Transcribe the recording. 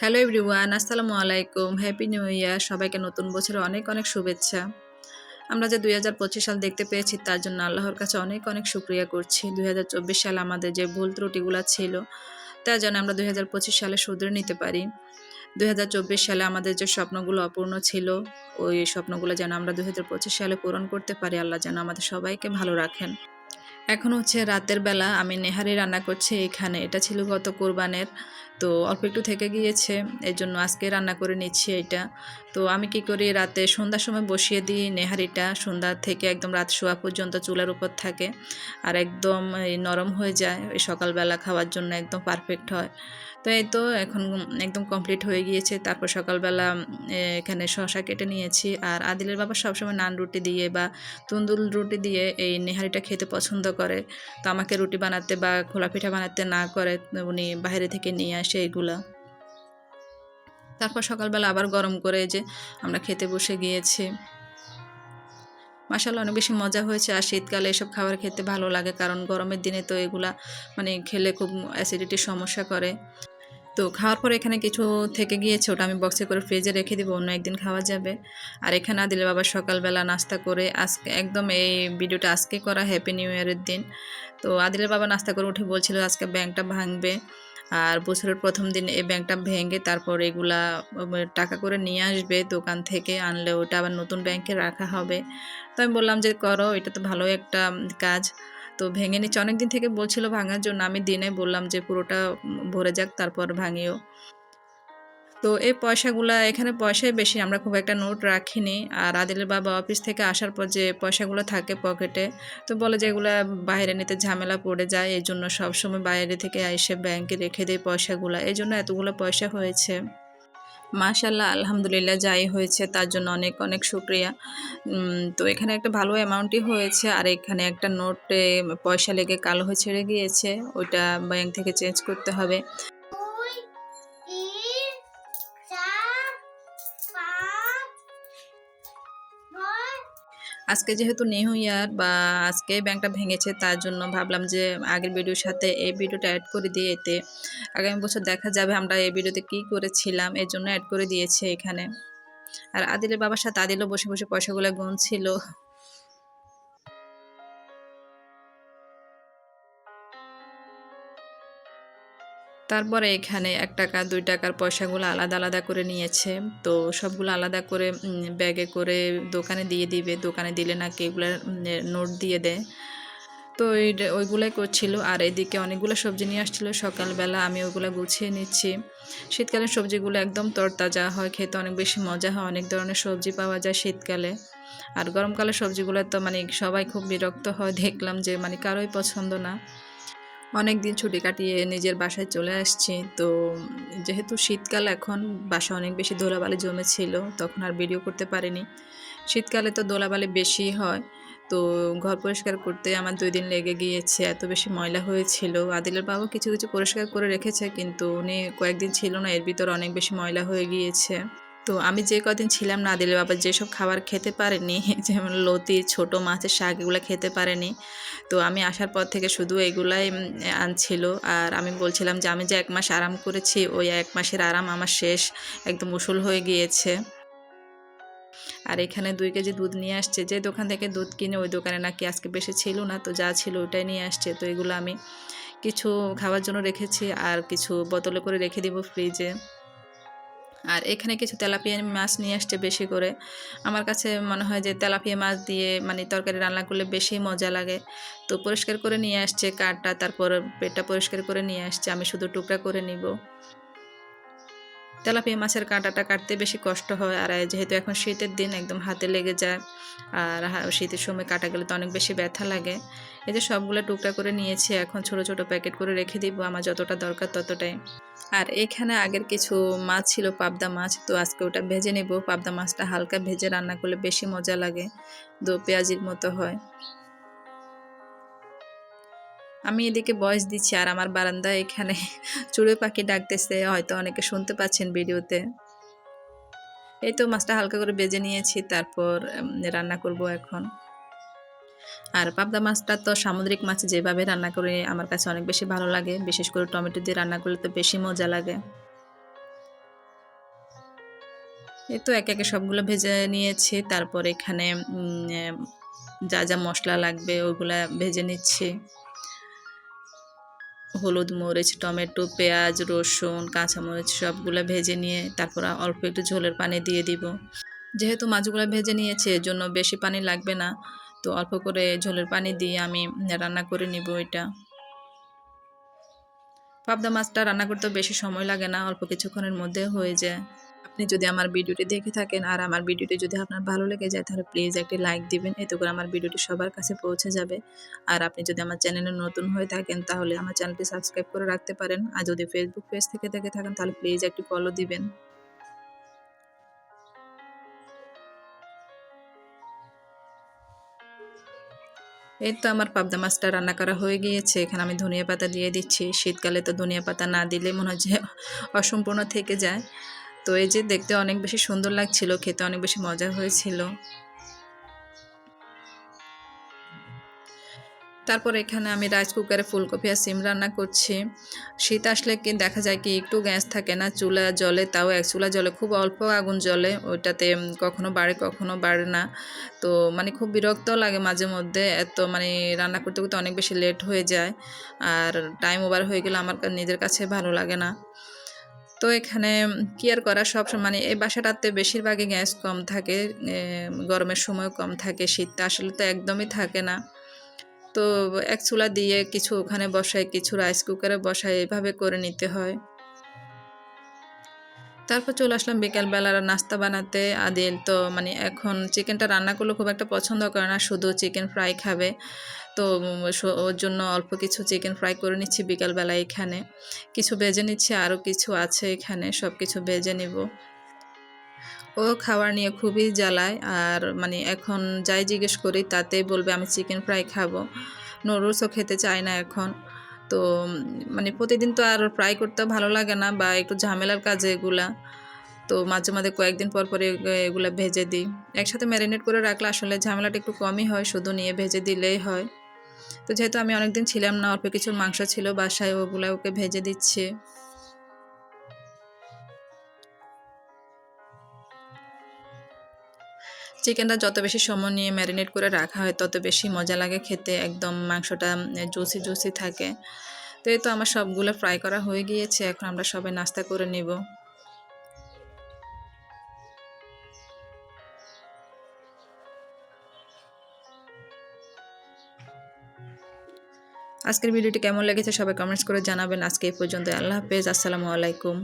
Hello everyone আসসালামু আলাইকুম। Happy new year সবাইকে নতুন বছরে অনেক অনেক শুভেচ্ছা। আমরা যে দুই হাজার পঁচিশ সাল দেখতে পেয়েছি, তার জন্য আল্লাহর কাছে অনেক অনেক শুক্রিয়া করছি। দুই সালে আমাদের যে ভুল ত্রুটিগুলো ছিল, তা যেন আমরা দুই হাজার পঁচিশ সালে শুধরে নিতে পারি। দুই সালে আমাদের যে স্বপ্নগুলো অপূর্ণ ছিল, ওই স্বপ্নগুলো যেন আমরা দুই সালে পূরণ করতে পারি। আল্লাহ যেন আমাদের সবাইকে ভালো রাখেন। এখন হচ্ছে রাতের বেলা আমি নেহারি রান্না করছি এখানে। এটা ছিল গত কোরবানের। তো অল্প একটু থেকে গিয়েছে এর জন্য আজকে রান্না করে নিচ্ছি এটা। তো আমি কি করি, রাতে সন্ধ্যার সময় বসিয়ে দিই নেহারিটা। সন্ধ্যা থেকে একদম রাত শোয়া পর্যন্ত চুলার উপর থাকে। আর একদম নরম হয়ে যায় সকালবেলা খাওয়ার জন্য একদম পারফেক্ট হয়। তো এই তো এখন একদম কমপ্লিট হয়ে গিয়েছে। তারপর সকালবেলা এখানে শশা কেটে নিয়েছি। আর আদিলের বাবা সবসময় নান রুটি দিয়ে বা তুন্দুল রুটি দিয়ে এই নেহারিটা খেতে পছন্দ করে। তো আমাকে রুটি বানাতে বা খোলা পিঠা বানাতে না করে, উনি বাইরে থেকে নিয়ে আসে এইগুলা তারপর সকালবেলা আবার গরম করে যে আমরা খেতে বসে গিয়েছি। মাসাল্লাহ অনেক বেশি মজা হয়েছে। আর শীতকালে এসব খাবার খেতে ভালো লাগে, কারণ গরমের দিনে তো এগুলা মানে খেলে খুব অ্যাসিডিটির সমস্যা করে। তো খাওয়ার পর এখানে কিছু থেকে গিয়েছে, ওটা আমি বক্সে করে ফ্রিজে রেখে দিব, অন্য একদিন খাওয়া যাবে। আর এখানে আদিলে বাবা সকালবেলা নাস্তা করে আজকে, একদম এই ভিডিওটা আজকে করা হ্যাপি নিউ ইয়ারের দিন। তো আদিলের বাবা নাস্তা করে উঠে বলছিল আজকে ব্যাংকটা ভাঙবে। আর বছরের প্রথম দিন এই ব্যাংকটা ভেঙে তারপর এগুলা টাকা করে নিয়ে আসবে দোকান থেকে, আনলে ওটা আবার নতুন ব্যাংকে রাখা হবে। তো আমি বললাম যে করো, এটা তো ভালো একটা কাজ। তো ভেঙে নিচ্ছে। অনেক দিন থেকে বলছিল ভাঙার জন্য। আমি দিনে বললাম যে পুরোটা ভরে যাক, তারপর ভাঙিও। তো এই পয়সাগুলা, এখানে পয়সাই বেশি। আমরা খুব একটা নোট রাখিনি। আর আদিলের বাবা অফিস থেকে আসার পর যে পয়সাগুলো থাকে পকেটে, তো বলে যে এগুলো বাইরে নিতে ঝামেলা পড়ে যায়। এই জন্য সবসময় বাইরে থেকে এসে ব্যাংকে রেখে দেয় পয়সাগুলো। এই জন্য এতগুলো পয়সা হয়েছে। মাশাল্লাহ আলহামদুলিল্লাহ যাই হয়েছে, তার জন্য অনেক অনেক শুক্রিয়া। তো এখানে একটা ভালো অ্যামাউন্টই হয়েছে, আর এখানে একটা নোটে পয়সা লেগে কালো হয়ে ছেড়ে গিয়েছে, ওইটা ব্যাংক থেকে চেঞ্জ করতে হবে। আজকে যেহেতু নিউ ইয়ার বা আজকে ব্যাংকটা ভেঙেছে, তার জন্য ভাবলাম যে আগের ভিডিওর সাথে এই ভিডিওটা অ্যাড করে দিয়ে এতে আগামী বছর দেখা যাবে আমরা এই ভিডিওতে কি করেছিলাম, এর জন্য অ্যাড করে দিয়েছে এখানে। আর আদিলের বাবার সাথে আদিলও বসে বসে পয়সাগুলো গুনছিল। তারপরে এখানে এক টাকা, দুই টাকার পয়সাগুলো আলাদা আলাদা করে নিয়েছে। তো সবগুলো আলাদা করে ব্যাগে করে দোকানে দিয়ে দিবে। দোকানে দিলে নাকি এগুলো নোট দিয়ে দেয়। তো ওইগুলাই করছিল। আর এদিকে অনেকগুলো সবজি নিয়ে আসছিল। সকালবেলা আমি ওইগুলো গুছিয়ে নিচ্ছি। শীতকালের সবজিগুলো একদম তরতাজা হয়, খেতে অনেক বেশি মজা হয়। অনেক ধরনের সবজি পাওয়া যায় শীতকালে। আর গরমকালের সবজিগুলো তো মানে সবাই খুব বিরক্ত হয়। দেখলাম যে মানে কারোই পছন্দ না। অনেক দিন ছুটি কাটিয়ে নিজের বাসায় চলে আসছি। তো যেহেতু শীতকাল এখন বাসা অনেক বেশি দোলাবালি জমেছিল, তখন আর ভিডিও করতে পারিনি। শীতকালে তো দোলাবালি বেশি হয়, তো ঘর পরিষ্কার করতে আমার দুই দিন লেগে গিয়েছে, এত বেশি ময়লা হয়েছিল। আদিলের বাবু কিছু কিছু পরিষ্কার করে রেখেছে, কিন্তু উনি কয়েকদিন ছিল না, এর ভিতর অনেক বেশি ময়লা হয়ে গিয়েছে। তো আমি যে কদিন ছিলাম না দিলে বাবা যেসব খাবার খেতে পারেনি, যেমন লতি, ছোট মাছের শাক এগুলো খেতে পারেনি। তো আমি আসার পর থেকে শুধু এগুলাই আনছিল। আর আমি বলছিলাম যে আমি যে এক মাস আরাম করেছি, ওই এক মাসের আরাম আমার শেষ, একদম উসুল হয়ে গিয়েছে। আর এখানে দুই কেজি দুধ নিয়ে আসছে। যে দোকান থেকে দুধ কিনে ওই দোকানে নাকি আজকে বেশি ছিল না, তো যা ছিল ওটাই নিয়ে আসছে। তো এগুলো আমি কিছু খাওয়ার জন্য রেখেছি, আর কিছু বোতলে করে রেখে দিব ফ্রিজে। আর এখানে কিছু তেলাপিয়া মাছ নিয়ে আসছে বেশি করে। আমার কাছে মনে হয় যে তেলাপিয়া মাছ দিয়ে মানে তরকারি রান্না করলে বেশি মজা লাগে। তো পরিষ্কার করে নিয়ে আসছে কাঠটা, তারপর পেটটা পরিষ্কার করে নিয়ে আসছে। আমি শুধু টুকরা করে নিব। তেলাপিয়া মাছের কাঁটাটা কাটতে বেশি কষ্ট হয় আর যেহেতু এখন শীতের দিন, একদম হাতে লেগে যায় আর শীতের সময় কাটা গেলে তো অনেক বেশি ব্যথা লাগে। এই যে সবগুলো টুকরা করে নিয়েছি, এখন ছোট ছোট প্যাকেট করে রেখে দিব, আমার যতটা দরকার ততটাই। আর এখানে আগের কিছু মাছ ছিল, পাবদা মাছ, তো আজকে ওটা ভেজে নেব। পাবদা মাছটা হালকা ভেজে রান্না করলে বেশি মজা লাগে, দো পেঁয়াজির মতো হয়। আমি এদিকে বয়স দিচ্ছি আর আমার বারান্দায় এখানে চড়ুই পাখি ডাকতেছে, হয়তো অনেকে শুনতে পাচ্ছেন ভিডিওতে। এই তো মাছটা হালকা করে বেজে নিয়েছি, তারপর রান্না করব এখন। আর পাবদা মাছটা তো সামুদ্রিক মাছ, যেভাবে রান্না করে আমার কাছে অনেক বেশি ভালো লাগে। বিশেষ করে টমেটো দিয়ে রান্না করলে তো বেশি মজা লাগে। এই তো একে একে সবগুলো ভেজে নিয়েছি, তারপর এখানে যা যা মশলা লাগবে ওগুলা ভেজে নিচ্ছি। হলুদ মরিচ, টমেটো, পেঁয়াজ, রসুন, কাঁচামরিচ সবগুলো ভেজে নিয়ে তারপর অল্প একটু ঝোলের পানি দিয়ে দিব। যেহেতু মাছগুলো ভেজে নিয়েছে এর জন্য বেশি পানি লাগবে না। তো অল্প করে ঝোলের পানি দিয়ে আমি রান্না করে নিব এটা। পাবদা মাছটা রান্না করতে বেশি সময় লাগে না, অল্প কিছুক্ষণের মধ্যে হয়ে যায়। আপনি যদি আমার ভিডিওটি দেখে থাকেন আর আমার ভিডিওটি যদি আপনার ভালো লেগে যায়, তাহলে প্লিজ একটি লাইক দিবেন। এতে করে আমার ভিডিওটি সবার কাছে পৌঁছে যাবে। আর আপনি যদি আমার চ্যানেলে নতুন হয়ে থাকেন, তাহলে আমার চ্যানেলটি সাবস্ক্রাইব করে রাখতে পারেন। আর যদি ফেসবুক পেজ থেকে দেখে থাকেন, তাহলে প্লিজ একটি ফলো দিবেন। এই তো আমার পাবদা মাছটা রান্না করা হয়ে গিয়েছে। এখানে আমি ধনিয়া পাতা দিয়ে দিচ্ছি। শীতকালে তো ধনিয়া পাতা না দিলে মনে হয় যে অসম্পূর্ণ থেকে যায়। তো এই যে দেখতে অনেক বেশি সুন্দর লাগছিল, খেতে অনেক বেশি মজা হয়েছিল। তারপর এখানে আমি রাইস কুকারে ফুলকপি আর সিম রান্না করছি। শীত আসলে কি দেখা যায় কি একটু গ্যাস থাকে না, চুলা জলে তাও এক চুলা জলে খুব অল্প আগুন জ্বলে, ওইটাতে কখনো বাড়ে কখনো বাড়ে না। তো মানে খুব বিরক্ত লাগে মাঝে মধ্যে, এত মানে রান্না করতে করতে অনেক বেশি লেট হয়ে যায়, আর টাইম ওভার হয়ে গেলে আমার নিজের কাছে ভালো লাগে না। তো এখানে কি আর করা সব মানে এই বাসাটাতে বেশিরভাগই গ্যাস কম থাকে গরমের সময় কম থাকে, শীতটা আসলে তো একদমই থাকে না। তো এক চুলা দিয়ে কিছু ওখানে বসায়, কিছু রাইস কুকারে বসায়, এভাবে করে নিতে হয়। তারপর চলে আসলাম বিকালবেলার নাস্তা বানাতে। আদিল তো মানে এখন চিকেনটা রান্না করলে খুব একটা পছন্দ করে না, শুধু চিকেন ফ্রাই খাবে। তো ওর জন্য অল্প কিছু চিকেন ফ্রাই করে নিচ্ছি বিকালবেলা এখানে। কিছু বেজে নিচ্ছি, আরও কিছু আছে এখানে সব কিছু বেজে নিব। ও খাবার নিয়ে খুবই জ্বালায়, আর মানে এখন যাই জিজ্ঞেস করি তাতেই বলবে আমি চিকেন ফ্রাই খাব। নুডলসও খেতে চায় না এখন। তো মানে প্রতিদিন তো আর ফ্রাই করতে ভালো লাগে না বা একটু ঝামেলার কাজ এগুলা। তো মাঝে মাঝে কয়েকদিন পর পরে এগুলো ভেজে দিই। একসাথে ম্যারিনেট করে রাখলে আসলে ঝামেলাটা একটু কমই হয়, শুধু নিয়ে ভেজে দিলেই হয়। তো যেহেতু আমি অনেকদিন ছিলাম না, অল্প কিছু মাংস ছিল বাসায়, ওগুলো ওকে ভেজে দিচ্ছে। চিকেনটা যত বেশি সময় নিয়ে ম্যারিনেট করে রাখা হয়, তত বেশি মজা লাগে খেতে। একদম মাংসটা জুসি জুসি থাকে। তো এই তো আমার সবগুলো ফ্রাই করা হয়ে গিয়েছে, এখন আমরা সবাই নাস্তা করে নেব। আজকের ভিডিওটি কেমন লেগেছে সবাই কমেন্টস করে জানাবেন। আজকে এই পর্যন্ত আল্লাহ হাফেজ। আসসালামু আলাইকুম।